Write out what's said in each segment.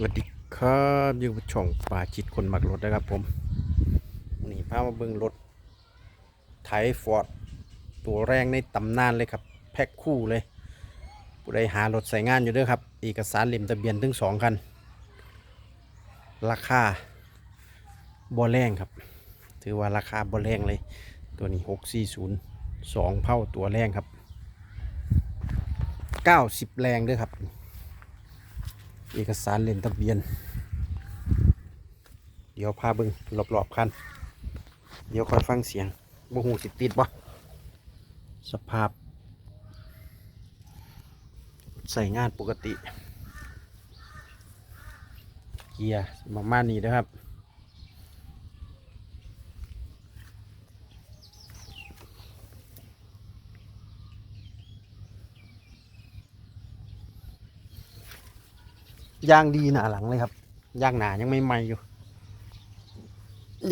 สวัสดีครับยูช่องป่าจิตคนมักรถนะครับผมนี่พามาเบิ่งรถไถฟอร์ดตัวแรงในตำนานเลยครับ แพ็คคู่เลย ผู้ใดหารถใส่งานอยู่ด้วยครับ เอกสารเล่มทะเบียนถึงสองคัน ราคาบ่แรงครับ ถือว่าราคาบ่แรงเลย ตัวนี้640 2เท่าตัวแรงครับ90แรงด้วยครับ เอกสารเล่นทะเบียน เดี๋ยวพาเบิงรอบๆคัน เดี๋ยวคอยฟังเสียงบ่หูสิติดบ่สภาพ ใส่งานปกติ เกียร์ประมาณนี้นะครับ ย่างดีหนาหลังเลยครับย่างหนายังไม่ไหมอยู่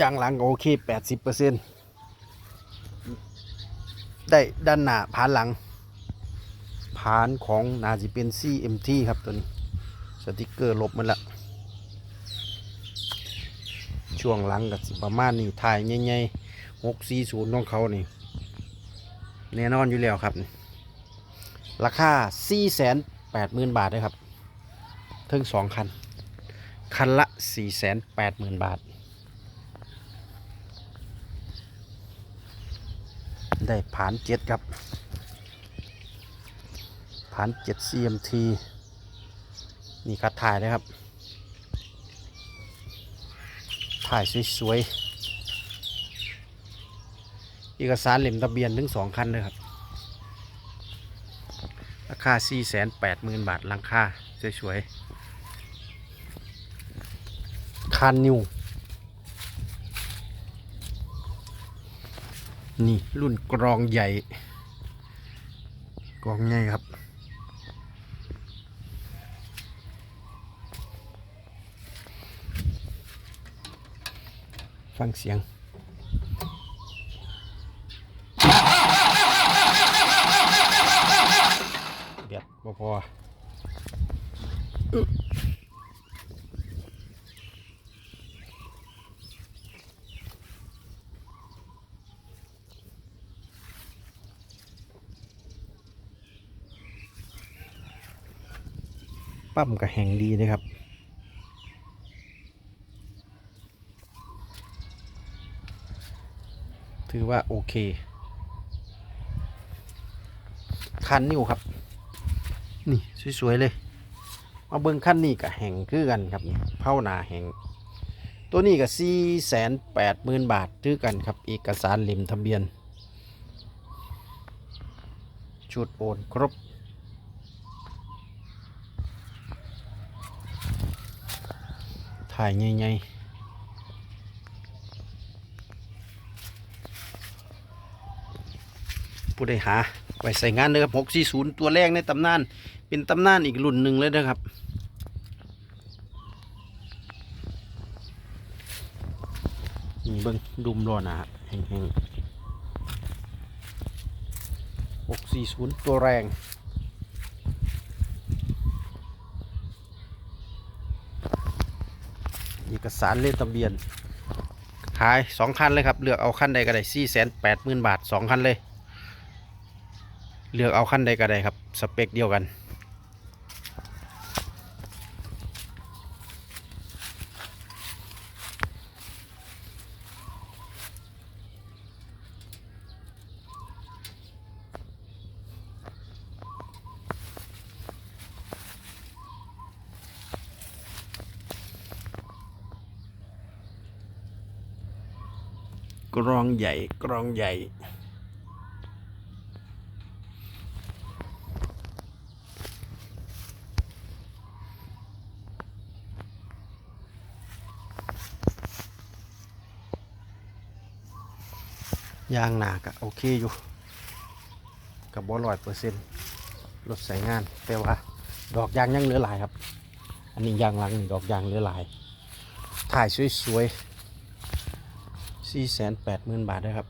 ย่างหลังโอเคแปดสิบเปอร์เซ็นได้ด้านหน้าผานหลังผานของนาจิเป็น CMT ครับตัวนี้สติกเกอร์ลบมันละช่วงหลังกับประมาณนี้ถ่ายใหญ่ๆหกสี่ศูนย์ของเขานี่แน่นอนอยู่แล้วครับ ราคาสี่แสนแปดหมื่นบาทเลยครับ ทั้งสองคัน คันละ4 8 0 0 0 0บาท ได้ผ่านเจ็ดครับ ผ่านเจ็ด CMT นี่คัดถ่ายนะครับ ถ่ายสวยๆ เอกสารเหล่มทะเบียนถึงสองคันเลยครับราคา 4 8 0 0 0 0 บาท ลังค่า สวย ๆ คานนิว นี่รุ่นกรองใหญ่ กรองใหญ่ครับ ฟังเสียงเบียดบ่พอ ปั๊มกับแห่งดีเลยครับ ถือว่าโอเค คันนิ้วครับ นี่ สวย ๆ เลย มาเบิ้งคันนี้กับแห่งคือกันครับเผาหนาแห่ง ตัวนี้กับสี่แสนแปดหมื่นบาทถือกันครับ เอกสารเล่มทะเบียน ชุดโอนครบ ถ่ายใหญ่ๆผู้ใดหาไว้ใส่งานเลยครับ640ตัวแรกในตำนาน เป็นตำนานอีกรุ่นหนึ่งเลยนะครับ นี่เบิ้งดุมรอหนาแห้งๆ640ตัวแรง เอกสารเลขทะเบียน ขายสองคันเลยครับ เลือกเอาคันใดก็ได้สี่แสนแปดหมื่นบาทสองคันเลย เลือกเอาคันใดก็ได้ครับ สเปคเดียวกัน กรองใหญ่กรองใหญ่ ยางหนากะโอเคอยู่ กับบอลอยเปอร์เซ็นต์รถใส่งาน แต่ว่า ดอกยางยังเหลือหลายครับ อันนี้ยางหลังนี่ดอกยางเหลือหลาย ถ่ายสวยๆ สี่แสนแปดหมื่นบาทนะครับ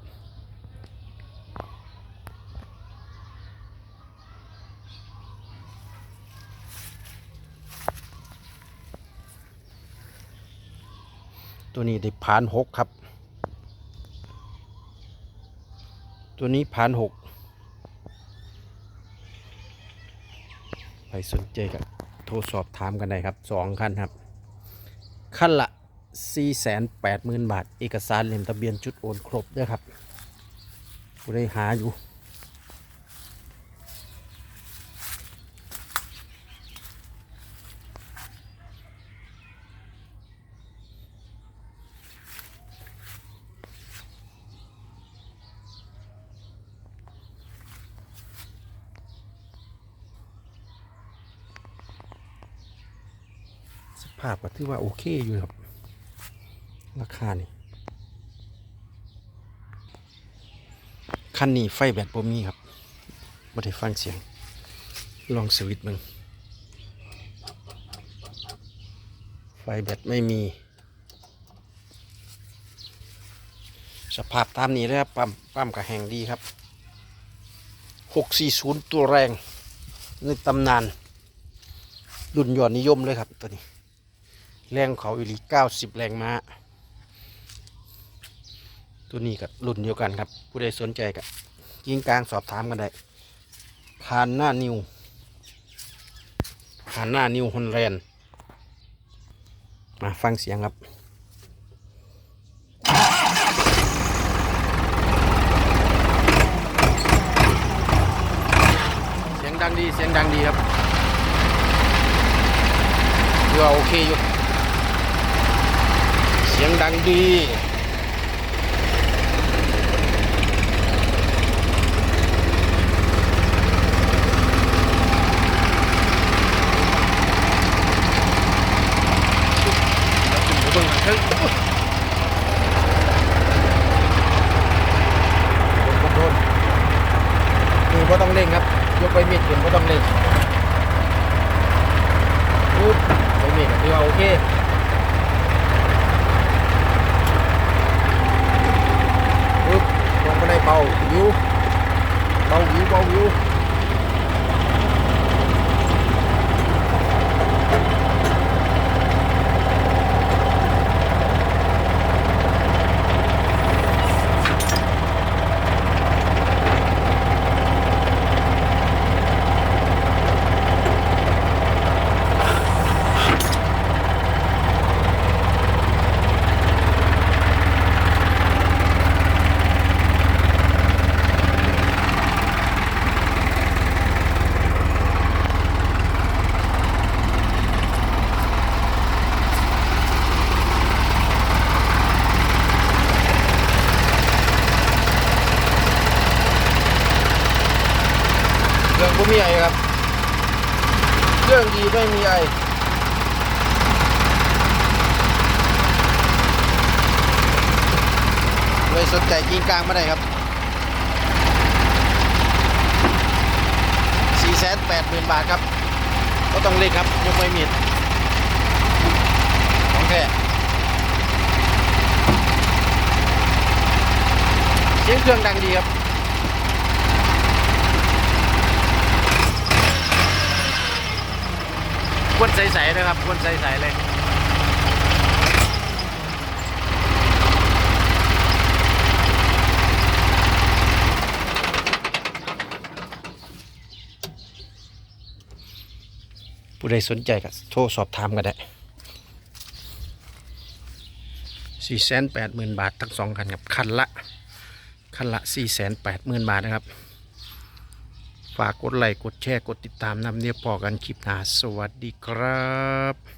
ตัวนี้ได้ผ่านหกครับ ตัวนี้ผ่านหกใครสนใจก็โทรสอบถามกันได้ครับสองคันครับคันละ 480,000 บาท เอกสารเล่มทะเบียนจุดโอนครบด้วยครับกูได้หาอยู่ สภาพก็ถือว่าโอเคอยู่ครับ ราคานี่คันนี้ไฟแบตบ่มีครับบ่ได้ฟังเสียง ลองสวิตช์มึง ไฟแบตไม่มี สภาพตามนี้เลยครับปั๊มปั๊มกับแห่งดีครับ 640 ตัวแรงในตำนาน รุ่นยอดนิยมเลยครับตัวนี้ แรงเขาอีลี90 แรงม้า ตัวนี้กับรุ่นเดียวกันครับ ผู้ใดสนใจกับยิงกลางสอบถามกันได้ผ่านหน้านิวผ่านหน้านิวฮอนแลนด์มาฟังเสียงครับเสียงดังดีเสียงดังดีครับถือว่โอเคอยู่ เสียงดังดี เบิ่งเฮ้ยโดนโดนนี่ก็ต้องเร่งครับ ยกไปมีดขึ้นก็ต้องเร่งปุ๊บไปมีดเดียวโอเค ปึ๊บลงไปในเบาวิวเบาวิวเบาวิว เครื่องก็มีไอครับเครื่องดีไม่มีไอเลยสนใจกินกลางมาได้ครับ4 8 0 0 0 0บาทครับ ก็ต้องเล่นครับยกไม่มีดของแท้เสียงเครื่องดังดีครับ ควนใสๆนะครับควนใสๆเลยผู้ใดสนใจก็โทรสอบถามกันได้สี่แสนแปดหมื่นบาททั้งสองคันครับ คันละ คันละสี่แสนแปดหมื่นบาทนะครับ ฝากกดไลค์กดแชร์กดติดตามนำเนี่ยพอกันคลิปหน้าสวัสดีครับ